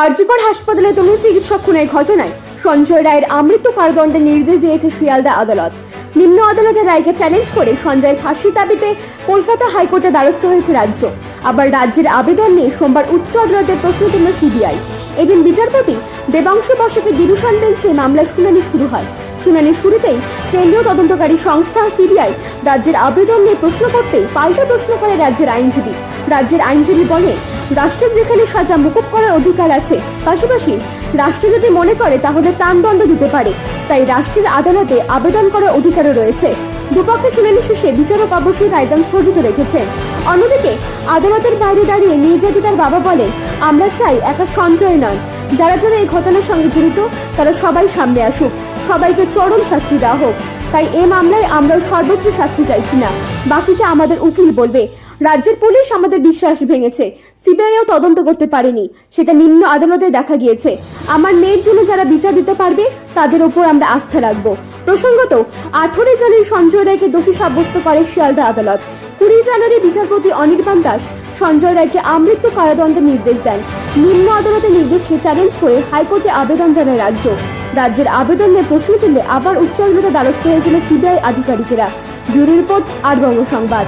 আরজিকর হাসপাতালে তরুণ চিকিৎসক খুনের ঘটনায় সঞ্জয় রায়ের আমৃত্যু কারদণ্ডের নির্দেশ দিয়েছে শিয়ালদা আদালত। নিম্ন আদালতের রায়কে চ্যালেঞ্জ করে সঞ্জয় ফাঁসির দাবিতে কলকাতা হাইকোর্টে দ্বারস্থ হয়েছে রাজ্য। আবার রাজ্যের আবেদন নিয়ে সোমবার উচ্চ আদালতের প্রশ্ন তুলল সিবিআই। এদিন বিচারপতি দেবাংশু বসকের ডিভিশন বেঞ্চে মামলার শুনানি শুরু হয়। শুনানির শুরুতেই কেন্দ্রীয় তদন্তকারী সংস্থা সিবিআই রাজ্যের আবেদন নিয়ে প্রশ্ন করতে পাল্টা প্রশ্ন করে রাজ্যের আইনজীবী। রাজ্যের আইনজীবী বলে রাষ্ট্রের যেখানে সাজা মুকুব করার অধিকার আছে, পাশাপাশি রাষ্ট্র যদি মনে করে তাহলে প্রাণদণ্ড দিতে পারে। তাই রাষ্ট্রের আদালতে আবেদন করার অধিকারও রয়েছে। দুপক্ষে শুনানি শেষে বিচারক অবশ্যই রায়দান স্থগিত রেখেছেন। অন্যদিকে, আদালতের বাইরে দাঁড়িয়ে নির্যাতিতার বাবা বলেন, আমরা চাই একা সঞ্চয় নয়। যারা যারা এই ঘটনার সঙ্গে জড়িত, তারা সবাই সামনে আসুক। সবাইকে চরম শাস্তি দেওয়া হোক। তাই এ মামলায় আমরা সর্বোচ্চ শাস্তি চাইছি না। বাকিটা আমাদের উকিল বলবে। রাজ্যের পুলিশ আমাদের বিশ্বাস ভেঙেছে। সিবিআইও তদন্ত করতে পারেনি। সেটা নিম্ন আদালতে দেখা গিয়েছে। আমার মেয়ের জন্য যারা বিচার দিতে পারবে, তাদের ওপর আমরা আস্থা রাখব। প্রসঙ্গত, আঠেরো জানুয়ারি সঞ্জয় রায়কে দোষী সাব্যস্ত করে শিয়ালদা আদালত। কুড়ি জানুয়ারি বিচারপতি অনির্বাণ দাস সঞ্জয় রায়কে আমৃত্যু কারাদণ্ডের নির্দেশ দেন। নিম্ন আদালতের নির্দেশকে চ্যালেঞ্জ করে হাইকোর্টে আবেদন জানায় রাজ্য। রাজ্যের আবেদন নিয়ে প্রশ্ন তুললে আবার উচ্চ আদালতে দ্বারস্থ হয়েছিল সিবিআই আধিকারিকেরা। ব্যুরো রিপোর্ট আর বঙ্গ সংবাদ।